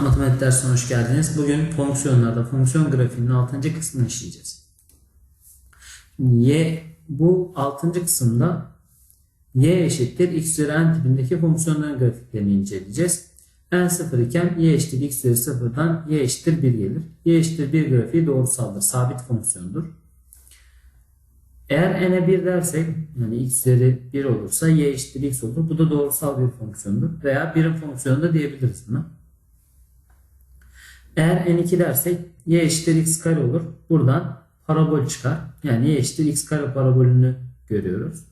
Matematik dersine hoş geldiniz. Bugün fonksiyonlarda fonksiyon grafiğinin 6. kısmını işleyeceğiz. Y bu 6. kısımda y eşittir x üzeri n tipindeki fonksiyonların grafiklerini inceleyeceğiz. n 0 iken y eşittir x üzeri 0'dan y eşittir 1 gelir. y eşittir 1 grafiği doğrusaldır. Sabit fonksiyondur. Eğer n'e 1 dersek yani x üzeri 1 olursa y eşittir x olur. Bu da doğrusal bir fonksiyondur. Veya birim fonksiyonu da diyebiliriz buna. Eğer n2 dersek y eşittir x kare olur. Buradan parabol çıkar. Yani y eşittir x kare parabolünü görüyoruz.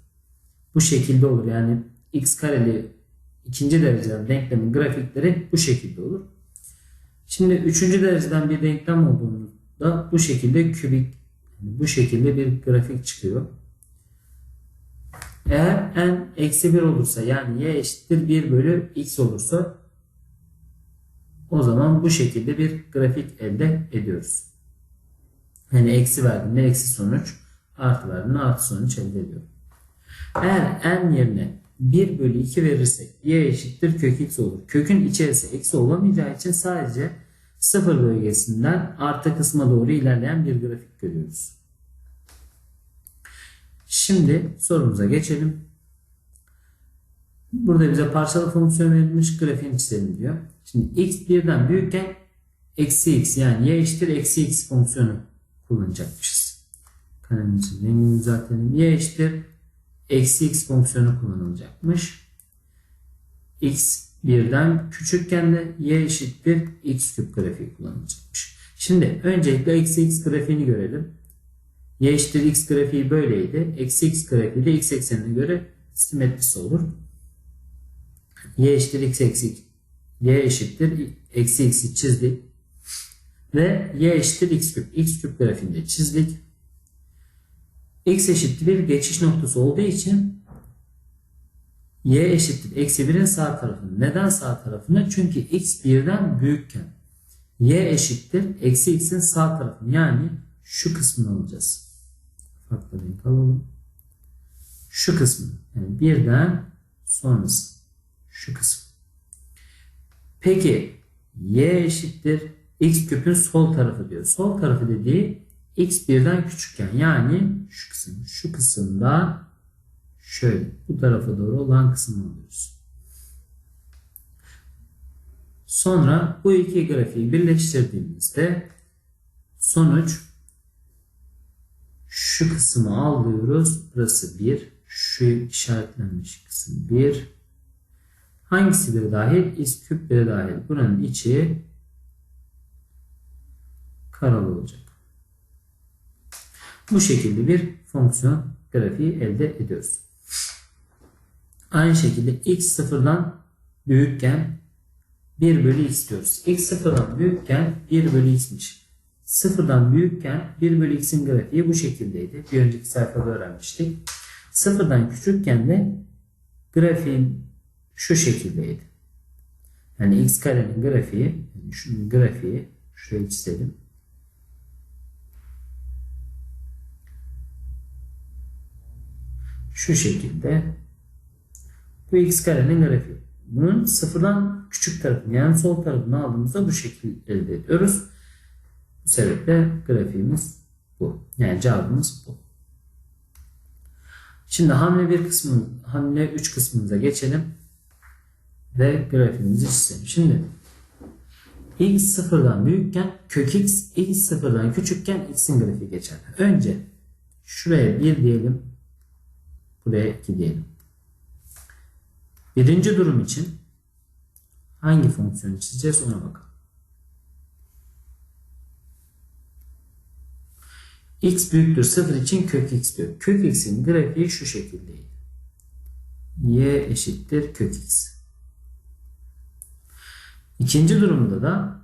Bu şekilde olur. Yani x kareli ikinci dereceden denklemin grafikleri bu şekilde olur. Şimdi üçüncü dereceden bir denklem olduğunda bu şekilde kübik yani bu şekilde bir grafik çıkıyor. Eğer n eksi 1 olursa yani y eşittir 1 bölü x olursa o zaman bu şekilde bir grafik elde ediyoruz. Yani eksi verdiğinde eksi sonuç, artı verdiğinde artı sonuç elde ediyor. Eğer n yerine 1 bölü 2 verirsek y eşittir kök x olur. Kökün içerisi eksi olamayacağı için sadece sıfır bölgesinden artı kısma doğru ilerleyen bir grafik görüyoruz. Şimdi sorumuza geçelim. Burada bize parçalı fonksiyon verilmiş grafiğini çizelim diyor. Şimdi x birden büyükken eksi x yani y eşittir eksi x fonksiyonu kullanacakmışız. Kalemimizin rengini düzeltelim. y eşittir eksi x fonksiyonu kullanılacakmış. x birden küçükken de y eşittir x küp grafiği kullanılacakmış. Şimdi öncelikle eksi x grafiğini görelim. y eşittir x grafiği böyleydi. Eksi x grafiği de x eksenine göre simetrisi olur. y eşittir x eksi y eşittir eksi x'i çizdik. Ve y eşittir x küp. x küp grafiğinde çizdik. x eşittir bir geçiş noktası olduğu için y eşittir eksi 1'in sağ tarafını. Neden sağ tarafını? Çünkü x birden büyükken y eşittir eksi x'in sağ tarafını. Yani şu kısmını alacağız. Farklı renk alalım. Şu kısmını. Yani birden sonrası. Şu kısım. Peki y eşittir x küpün sol tarafı diyor. Sol tarafı dediği x birden küçükken yani şu kısım. Şu kısımda şöyle bu tarafa doğru olan kısmı alıyoruz. Sonra bu iki grafiği birleştirdiğimizde sonuç şu kısmı alıyoruz. Burası 1. Şu işaretlenmiş kısım 1. Hangisi bir dahil? X küp bir dahil. Buranın içi karalı olacak. Bu şekilde bir fonksiyon grafiği elde ediyoruz. Aynı şekilde x sıfırdan büyükken 1 bölü x diyoruz. x sıfırdan büyükken 1 bölü x'miş. Sıfırdan büyükken 1 bölü x'in grafiği bu şekildeydi. Bir önceki sayfada öğrenmiştik. Sıfırdan küçükken de grafiğin şu şekildeydi. Yani x karenin grafiği, şunun grafiği şuraya çizelim. Şu şekilde bu x karenin grafiği. Bunun sıfırdan küçük tarafını yani sol tarafını aldığımızda bu şekilde elde ediyoruz. Bu sebeple grafiğimiz bu. Yani cevabımız bu. Şimdi hamle 1 kısmı, hamle 3 kısmımıza geçelim ve grafiğimizi çizelim. Şimdi x sıfırdan büyükken kök x, x sıfırdan küçükken x'in grafiği geçer. Önce şuraya 1 diyelim. Buraya 2 diyelim. Birinci durum için hangi fonksiyonu çizeceğiz ona bakalım. x büyüktür 0 için kök x diyor. Kök x'in grafiği şu şekildeydi. y eşittir kök x. İkinci durumda da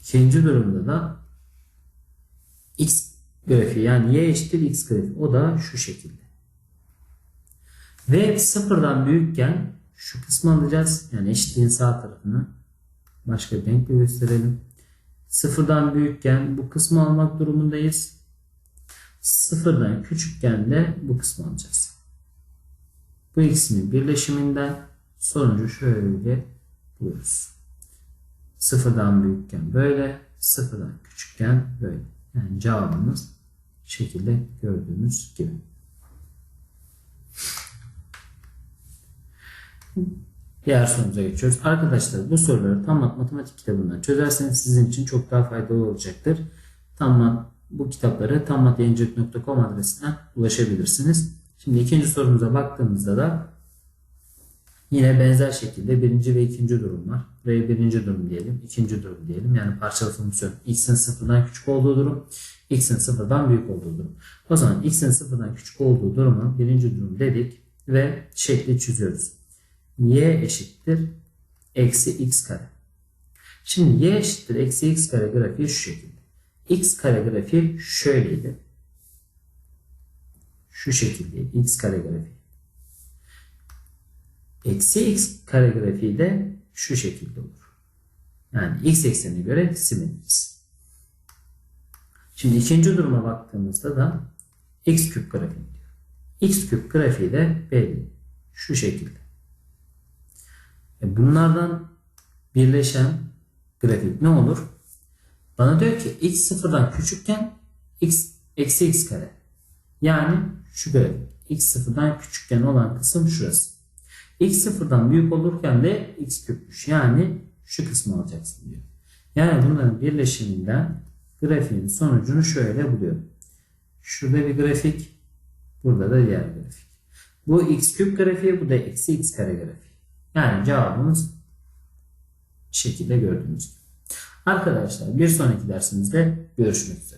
ikinci durumda da x grafiği yani y eşittir x grafiği o da şu şekilde. Ve sıfırdan büyükken şu kısmı alacağız. Yani eşitliğin sağ tarafını başka bir renkle gösterelim. Sıfırdan büyükken bu kısmı almak durumundayız. Sıfırdan küçükken de bu kısmı alacağız. Bu ikisinin birleşiminden sonucu şöyle buluyoruz. Sıfırdan büyükken böyle, sıfırdan küçükken böyle. Yani cevabımız şekilde gördüğünüz gibi. Diğer sorumuza geçiyoruz. Arkadaşlar bu soruları tam mat matematik kitabından çözerseniz sizin için çok daha faydalı olacaktır. Tam mat bu kitapları tammatyayıncılık.com adresine ulaşabilirsiniz. Şimdi ikinci sorumuza baktığımızda da yine benzer şekilde birinci ve ikinci durum var. Buraya birinci durum diyelim, ikinci durum diyelim. Yani parçalı fonksiyon x'in sıfırdan küçük olduğu durum, x'in sıfırdan büyük olduğu durum. O zaman x'in sıfırdan küçük olduğu durumu birinci durum dedik ve şekli çiziyoruz. y eşittir eksi x kare. Şimdi y eşittir eksi x kare grafiği şu şekilde. x kare grafiği şöyleydi. Şu şekilde x kare grafiği. Eksi x kare grafiği de şu şekilde olur. Yani x eksenine göre simetriz. Şimdi ikinci duruma baktığımızda da x küp grafiği diyor. x küp grafiği de belli. Şu şekilde. E bunlardan birleşen grafik ne olur? Bana diyor ki x sıfırdan küçükken x eksi x kare. Yani şu grafik. x sıfırdan küçükken olan kısım şurası. x sıfırdan büyük olurken de x küpmüş. Yani şu kısmı alacaksın diyor. Yani bunların birleşiminden grafiğin sonucunu şöyle buluyorum. Şurada bir grafik. Burada da diğer grafik. Bu x küp grafiği bu da eksi x kare grafiği. Yani cevabımız şekilde gördüğünüz gibi. Arkadaşlar bir sonraki dersimizde görüşmek üzere.